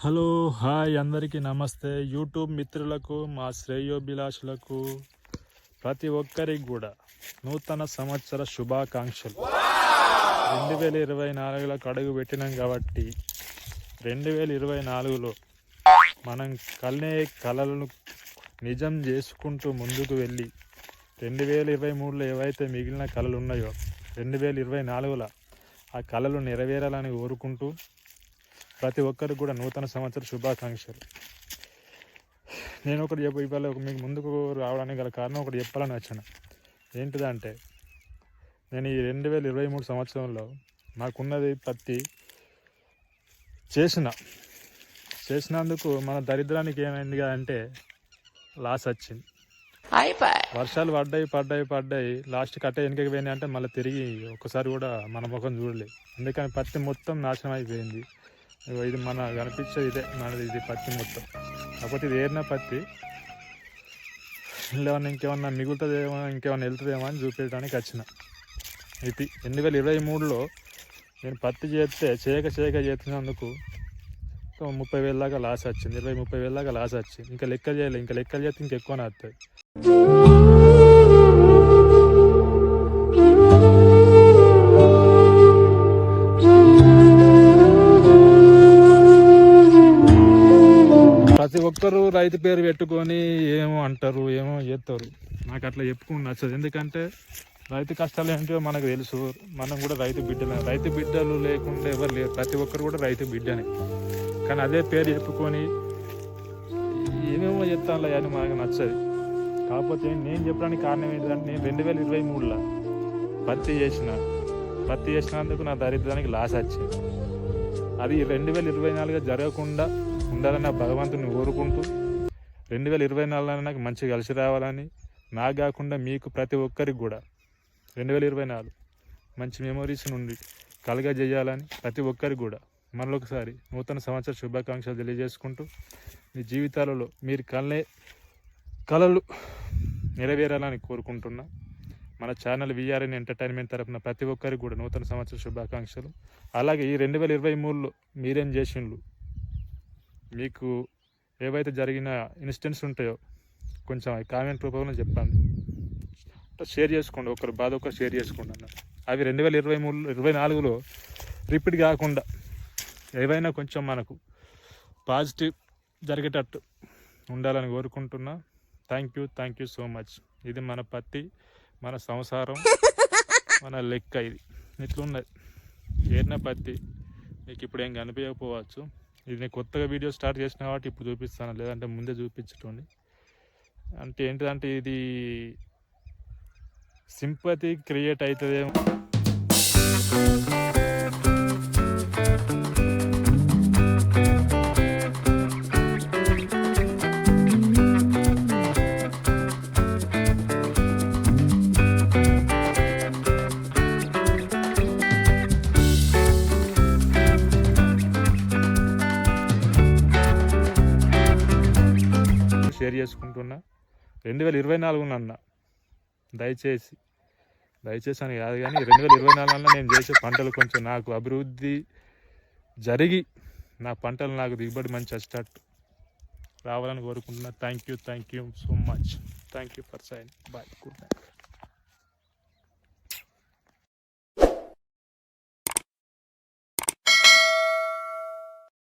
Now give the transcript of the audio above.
Hello hi అందరికీ నమస్తే. YouTube మిత్రులకు మా శ్రేయోభిలాషులకు ప్రతి ఒక్కరికి కూడా నూతన సంవత్సర శుభాకాంక్షలు. రెండు వేల ఇరవై నాలుగులో అడుగు పెట్టినాం కాబట్టి రెండు వేల ఇరవై నాలుగులో మనం కలనే కళలను నిజం చేసుకుంటూ ముందుకు వెళ్ళి రెండు వేల ఇరవై మూడులో ఏవైతే మిగిలిన కళలు ఉన్నాయో రెండు వేల ఇరవై నాలుగులో ఆ కళలు నెరవేరాలని కోరుకుంటూ ప్రతి ఒక్కరికి కూడా నూతన సంవత్సర శుభాకాంక్షలు. నేను ఒకటి చెప్ప ఇవాళ మీకు ముందుకు రావడానికి గల కారణం ఒకటి చెప్పాలని వచ్చాను. ఏంటిదంటే నేను ఈ రెండు వేల ఇరవై మూడు సంవత్సరంలో నాకున్నది పత్తి చేసిన చేసినందుకు మన దరిద్రానికి ఏమైంది అంటే లాస్ వచ్చింది. వర్షాలు పడ్డాయి పడ్డాయి పడ్డాయి లాస్ట్ కట్ట వెనుకకి పోయినాయి అంటే మళ్ళీ తిరిగి ఒక్కసారి కూడా మన ముఖం చూడలేదు అందుకని పత్తి మొత్తం నాశనం అయిపోయింది. ఇది మన కనిపించేది ఇదే. మనది ఇది పత్తి మొత్తం. కాకపోతే ఇది ఏరిన పత్తి. ఇంకేమన్నా ఇంకేమన్నా మిగులుతుందేమో ఇంకేమన్నా వెళ్తుందేమో అని చూపించడానికి వచ్చిన. ఇది రెండు వేల ఇరవై మూడులో నేను పత్తి చేస్తే చేయక చేయక చేస్తున్నందుకు ముప్పై వేల దాకా లాస్ వచ్చింది. ఇరవై ముప్పై వేల దాకా లాస్ వచ్చింది. ఇంకా లెక్క చేయలేదు ఇంకా లెక్కలు చేస్తే ఇంకెక్కువనే వస్తాయి. ఒక్కరు రైతు పేరు పెట్టుకొని ఏమో అంటారు ఏమో చేస్తారు. నాకు అట్లా చెప్పుకుని నచ్చదు. ఎందుకంటే రైతు కష్టాలు ఏంటో మనకు తెలుసు. మనం కూడా రైతు బిడ్డలే. రైతు బిడ్డలు లేకుండా ఎవరు లేరు. ప్రతి ఒక్కరు కూడా రైతు బిడ్డనే. కానీ అదే పేరు చెప్పుకొని ఏమేమో చెప్తాను అని మనకు నచ్చదు. కాకపోతే నేను చెప్పడానికి కారణం ఏంటంటే నేను రెండు వేల ఇరవై మూడులో పత్తి చేసిన. పత్తి చేసినందుకు నా దరిద్రానికి లాస్ వచ్చింది. అది రెండు వేల ఇరవై నాలుగు జరగకుండా ఉండాలని భగవంతుని కోరుకుంటూ రెండు వేల ఇరవై నాలుగులో నాకు మంచి కలిసి రావాలని నాకు కాకుండా మీకు ప్రతి ఒక్కరికి కూడా రెండు వేల ఇరవై నాలుగు మంచి మెమొరీస్ నుండి కలగజేయాలని ప్రతి ఒక్కరికి కూడా మరొకసారి నూతన సంవత్సర శుభాకాంక్షలు తెలియజేసుకుంటూ మీ జీవితాలలో మీరు కలే కళలు నెరవేరాలని కోరుకుంటున్నా. మన ఛానల్ విఆర్ఎన్ ఎంటర్టైన్మెంట్ తరపున ప్రతి ఒక్కరికి కూడా నూతన సంవత్సర శుభాకాంక్షలు. అలాగే ఈ రెండు వేల ఇరవై మూడులో మీరేం చేసిండ్రు? మీకు ఏవైతే జరిగిన ఇన్సిడెంట్స్ ఉంటాయో కొంచెం కామెంట్ రూపంలో చెప్పండి. షేర్ చేసుకోండి ఒకరు బాధ ఒకరు షేర్ చేసుకోండి అన్న. అవి రెండు వేల ఇరవై మూడు ఇరవై నాలుగులో రిపీట్ కాకుండా ఏవైనా కొంచెం మనకు పాజిటివ్ జరిగేటట్టు ఉండాలని కోరుకుంటున్నా. Thank you thank you so much ఇది మన పత్తి మన సంసారం మన లెక్క ఇది. ఇట్లున్నది. ఏరిన పత్తి మీకు ఇప్పుడు ఏం కనిపించకపోవచ్చు. ఇది నేను కొత్తగా వీడియో స్టార్ట్ చేసిన కాబట్టి ఇప్పుడు చూపిస్తాను. లేదంటే ముందే చూపించటండి అంటే ఏంటిదంటే ఇది సింపతి క్రియేట్ అవుతుందేమో. షేర్ చేసుకుంటున్నా. రెండు వేల ఇరవై నాలుగున అన్న. దయచేసి. దయచేసి అని కాదు కానీ రెండు వేల ఇరవై నాలుగులో నేను చేసే పంటలు కొంచెం నాకు అభివృద్ధి జరిగి నా పంటలు నాకు దిగుబడి మంచి వచ్చేటట్టు రావాలని కోరుకుంటున్నా. Thank you thank you so much thank you for sign bye good night